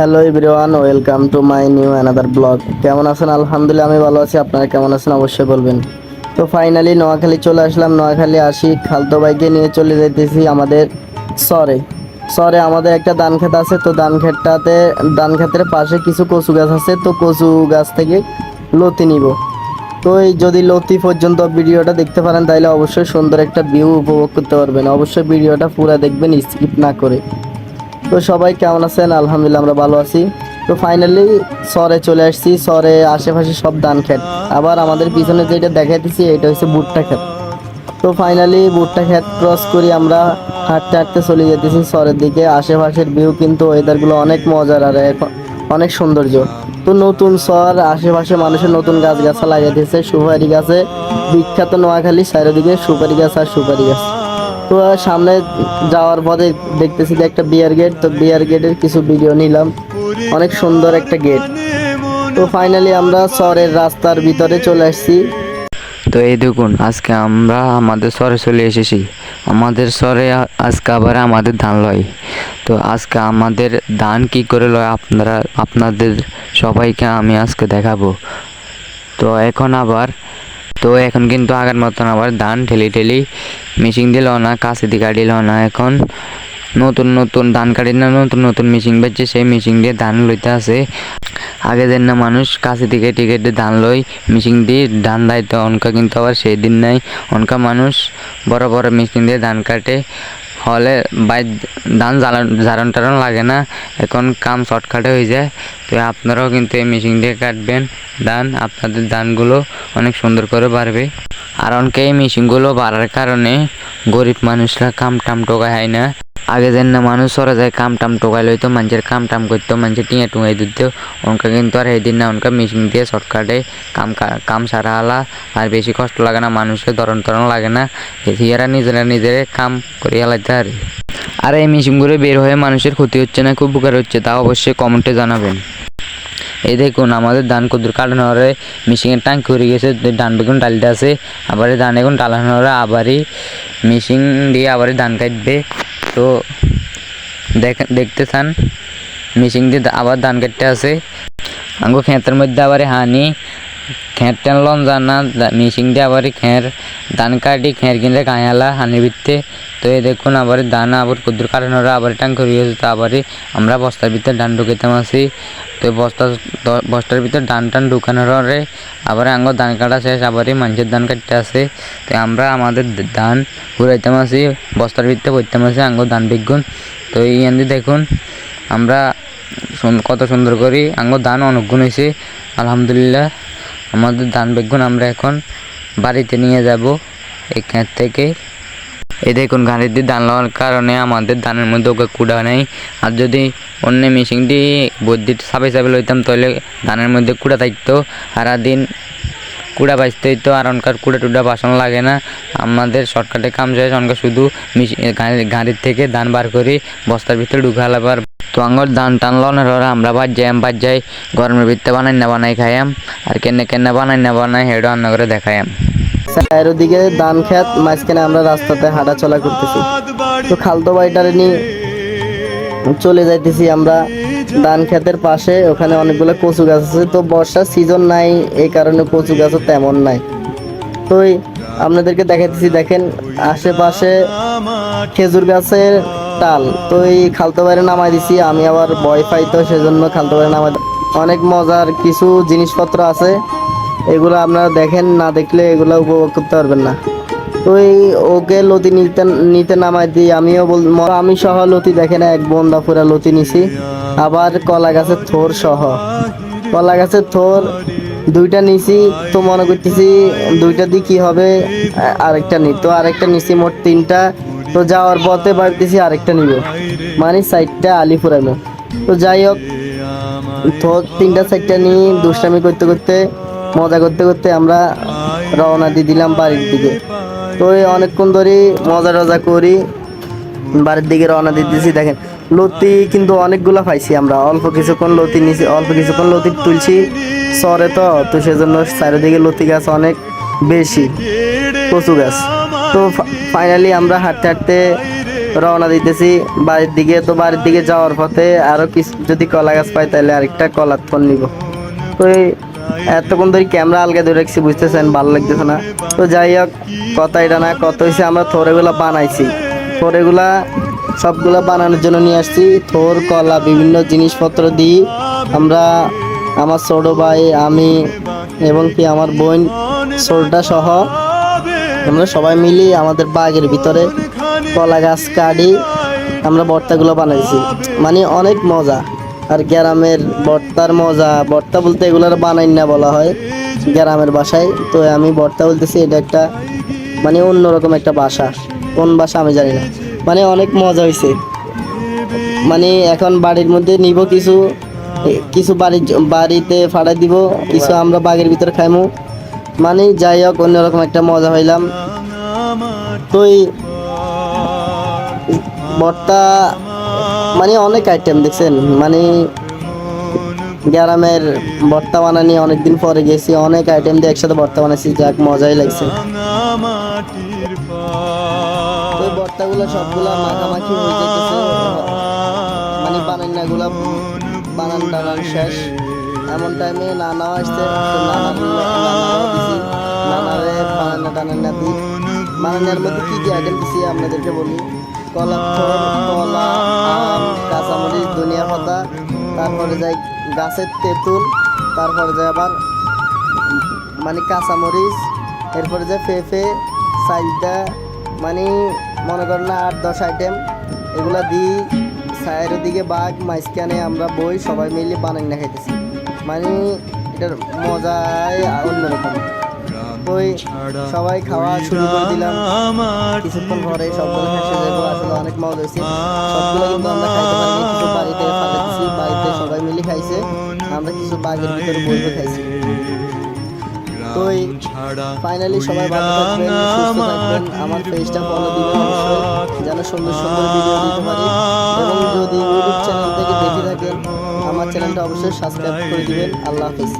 Hello everyone, welcome to my new another blog. কেমন আছেন? আলহামদুলিল্লাহ, আমি ভালো আছি। আপনারা কেমন আছেন? অবশ্যই বলবেন। তো ফাইনালি নোয়াখালী চলে আসলাম। নোয়াখালী আসি, খালতো বাইকে নিয়ে চলে যেতেছি আমাদের সরে। সরে আমাদের একটা ধান ক্ষেত আছে। তো ধান ক্ষেতটাতে, ধান ক্ষেতের পাশে কিছু কচু গাছ আছে। তো কচু গাছ থেকে লতি নিব। তো এই যদি লতি পর্যন্ত ভিডিওটা দেখতে পারেন, তাহলে অবশ্যই সুন্দর একটা ভিউ উপভোগ করতে পারবেন। অবশ্যই ভিডিওটা পুরো দেখবেন স্কিপ না করে। তো সবাই কেমন আছেন? আলহামদুলিল্লাহ আমরা ভালো আছি। তো ফাইনালি সরে চলে আসছি। সরে আশেপাশে সব ধান খেত আবার আমাদের পিছনে যেটা দেখাইতেছি, এটা হচ্ছে ভুট্টা ক্ষেত। তো ফাইনালি ভুট্টা ক্ষেত ক্রস করি আমরা। হাঁটতে হাঁটতে চলে যেতেছি সরের দিকে। আশেপাশের ভিউ কিন্তু ওয়েদারগুলো অনেক মজার আর এখন অনেক সৌন্দর্য। তো নতুন সর, আশেপাশে মানুষের নতুন গাছ গাছা লাগাইতেছে। সুপারি গাছে বিখ্যাত নোয়াখালী, চারিদিকে সুপারি গাছ আর সুপারি গাছ। তো সামনে যাওয়ার পথে দেখতেছি যে একটা বিয়ার গেট তো বিয়ার গেটের কিছু ভিডিও নিলাম। অনেক সুন্দর একটা গেট তো ফাইনালি আমরা শহরের রাস্তার ভিতরে চলে আসছি। তো এই দেখুন, আজকে আমরা আমাদের স্বরে চলে এসেছি। আমাদের স্বরে আ- আজকে আবার আমাদের ধান লয়। তো আজকে আমাদের ধান কি করে লয় আপনারা, আপনাদের সবাইকে আমি আজকে দেখাবো। তো এখন আবার, তো এখন কিন্তু আগের মতন আবার ধান ঠেলি ঠেলি মেশিন দিল না, কাছে দিকা দিল না। এখন নতুন নতুন ধান কাটি না নতুন নতুন মেশিন বেচছে, সেই মেশিন দিয়ে ধান লইতে আছে। আগে দিন না মানুষ কাছে থেকে দিয়ে ধান লই মেশিন দিয়ে ধান দায়িত্ব অনকা কিন্তু আবার সেই দিন নাই। অনকা মানুষ বড় বড় মেশিন দিয়ে ধান কাটে। হলে বাই ধান জ্বালান টারণ লাগে না। এখন কাম শর্টকাটে হয়ে যায় তো আপনারাও কিন্তু এই মেশিন দিয়ে কাটবেন ধান। আপনাদের ধানগুলো অনেক সুন্দর করে বাড়বে। আর অনেকে এই মেশিনগুলো বাড়ার কারণে গরিব মানুষরা কাম টাম টোকা হয় না? আগে যেন না মানুষ সরা যায়, কাম টাম টোকাই লইতো, মানুষের কাম টাম করতো, মানুষের টিঙে টুঙাই দিত অনকা কিন্তু আর এই দিন না অনকা মেশিন দিয়ে শর্টকাটে কাম কাম সারা আলা, আর বেশি কষ্ট লাগে না মানুষের ধরন তরণ লাগে না। হিয়ারা নিজেরা নিজের কাম করিয়া লাগতে আর। আর এই মেশিনগুলো বের হয়ে মানুষের ক্ষতি হচ্ছে না, খুব উপকার হচ্ছে, তা অবশ্যই কমেন্টে জানাবেন। এই দেখুন, আমাদের ধান কুদুর কাটানো হরে মেশিনের ট্যাঙ্ক করে গেছে, ধান বেগুন ডালতে আছে, আবার ধান এখন ডালানো হরে আবারই মেশিন দিয়ে আবারই ধান কাটবে। তো দেখ, দেখতে চান। মেশিন দিয়ে দা- আবার ধান কাটতে আছে। আঙ্গো খেতের মধ্যে আবার হানি। খের টেনলন জানা মেশিন দিয়ে আবার খের ধান কাটি খের কিনে কাঁয়ালা হানির ভিত্তে তো এই দেখুন আবার ধান আবার কুদুর কাটানোরা আবার ট্যাঙ্ক করে তো আবারই আমরা বস্তার ভিতরে ধান ঢুকাইতাম আসি তো বস্তা বস্তার ভিতরে ধান টান ঢুকানোর আবার আঙ্গ ধান কাটা শেষ আবার মানুষের ধান কাটতে আসে তো আমরা আমাদের ধান ঘুরাইতাম আছি বস্তার ভিতরে পড়তাম আছি আঙ্গ ধান বিগুন তো এই আন্দি দেখুন আমরা কত সুন্দর করি আঙ্গ ধান অনুগুণ হয়েছে আলহামদুলিল্লাহ। আমাদের ধান বেগুন আমরা এখন বাড়িতে নিয়ে যাব এখান থেকে। এই দেখুন গাড়ির দিয়ে ধান লওয়ার কারণে আমাদের ধানের মধ্যে ওকে কুড়া নেই। আর যদি অন্য মেশিনটি দিয়ে বদ্যি সাপে সাপে লইতাম, তাহলে ধানের মধ্যে কুড়া থাকতো। সারাদিন কুড়া বাঁচতে তো আর অনকার কুড়া টুড়া বাসন লাগে না। আমাদের শর্টকাটে কাম শেষ অনকা শুধু গাড়ির থেকে ধান বার করি, বস্তার ভিতরে ঢুকাল আবার তো আঙ্গর ধান টান ওরা আমরা বাদ যাই বাদ যাই, গরমের ভিতরে বানাই না বানাই খাইয়াম। আর কেনে কেনে বানাই না বানাই, হেডো রান্না করে দেখাইয়াম। চারিদিকে ধান ক্ষেত মাঝখানে আমরা রাস্তাতে হাঁটা চলা করতেছি। তো খালতো বাড়িটারে নিয়ে চলে যাইতেছি আমরা। ধান ক্ষেতের পাশে ওখানে অনেকগুলো কচু গাছ আছে। তো বর্ষার সিজন নাই, এই কারণে কচু গাছও তেমন নাই। তো আপনাদেরকে দেখাইতেছি, দেখেন আশেপাশে খেজুর গাছের টাল। তো এই খালতো বাইরে নামাই দিছি, আমি আবার ভয় পাই তো, সেজন্য খালতো বাইরে নামাই অনেক মজার কিছু জিনিসপত্র আছে, এগুলো আপনারা দেখেন, না দেখলে এগুলো উপভোগ করতে পারবেন না। এই ওকে লতি নিতে নিতে নামাই দিই আমিও বল আমি সহ লতি দেখে না, এক বন্দা পুরা লতি নিছি। আবার কলা গাছের থোর সহ। কলা গাছের থোর দুইটা নিছি, তো মনে করতেছি দুইটা দিয়ে কি হবে? আরেকটা নি তো আরেকটা নিছি মোট তিনটা। তো যাওয়ার পথে ভাবতেছি আরেকটা নিব। মানে সাইডটা আলি ফুরানো তো যাই হোক তো তিনটা সাইডটা নিয়ে দুষ্টামি করতে করতে, মজা করতে করতে আমরা রওনা দিয়ে দিলাম বাড়ির দিকে। তো অনেকক্ষণ ধরে মজা টজা করি। বাড়ির দিকে রওনা দিতেছি দেখেন, লতি কিন্তু অনেকগুলো পাইছি আমরা। অল্প কিছুক্ষণ লতি নিছি, অল্প কিছুক্ষণ লতি তুলছি সরে তো তো সেজন্য চারিদিকে লতি গাছ অনেক বেশি, কচু গাছ। তো ফাইনালি আমরা হাঁটতে হাঁটতে রওনা দিতেছি বাড়ির দিকে। তো বাড়ির দিকে যাওয়ার পথে আরও কিছু, যদি কলা গাছ পাই তাহলে আরেকটা কলার ফোন নিব। তো এই এতক্ষণ ধরে ক্যামেরা আলগা ধরে রাখছি, বুঝতেছেন? ভালো লাগতেছে না। তো যাই হোক, কথা এটা না কত হয়েছে আমরা থোরেগুলা বানাইছি। থোরেগুলা, সবগুলা বানানোর জন্য নিয়ে আসছি। থোর, কলা, বিভিন্ন জিনিসপত্র দিই। আমরা, আমার ছোট ভাই, আমি এবং কি আমার বোন, ছোটটা সহ আমরা সবাই মিলি আমাদের বাগের ভিতরে কলা গাছ কাটি, আমরা ভর্তাগুলো বানাইছি। মানে অনেক মজা। আর গ্রামের ভর্তার মজা। ভর্তা বলতে এগুলোর বানাই না বলা হয় গ্রামের বাসায়। তো আমি ভর্তা বলতেছি, এটা একটা মানে অন্যরকম একটা বাসা। কোন বাসা আমি জানি না। মানে অনেক মজা হয়েছে মানে এখন বাড়ির মধ্যে নিব কিছু কিছু বাড়ির বাড়িতে ফাড়াই দিব, কিছু আমরা বাগের ভিতরে খাইমু। মানে যাই হোক, অন্যরকম একটা মজা হইলাম। তো ভর্তা মানে অনেক আইটেম দেখছেন মানে গ্রামের ভর্তা বানানি অনেকদিন পরে গেছি, অনেক আইটেম দিয়ে একসাথে ভর্তা বানাইছি, যাক মজাই লাগছে। এই ভর্তাগুলো সবগুলা মাখামাখি হয়ে যেতেছে মানে বানান্নাগুলা বানান টানান শেষ। এমন টাইমে আসছে নানাও দিছি। নানারে বানান্না টানান্না দিই। বানান্নার মধ্যে কি কি আইটেম দিছি আপনাদেরকে বলি? কলা কলা কাঁচামরিচ, ধনিয়া পাতা, তারপরে যাই গাছের তেঁতুল, তারপরে যায় আবার মানে কাঁচামরিচ, এরপরে যে ফেফে সাইলটা মানে মনে করেন না আট, দশ আইটেম এগুলা দিই সাইডের দিকে বাঘ, মাঝখানে আমরা বই, সবাই মিলে বানাই না খাইতেছি। মানে এটার মজাই অন্যরকম। বই সবাই খাওয়া শুরু করে দিলাম। কিছুক্ষণ পরে সবগুলো শেষে যাব আসলে অনেক মজা হয়েছে। বাড়িতে বাড়িতে সবাই মিলে খাইছে। আমরা কিছু বাঘের ভিতরে বইবে খাইছি। ফাইনালি সবাই ভালো আমার পেজটা ফলো দিবেন যেন সুন্দর সুন্দর যদি চ্যানেল থেকে দেখে থাকেন, আমার চ্যানেলটা অবশ্যই সাবস্ক্রাইব করে দিবেন। আল্লাহ হাফিজ।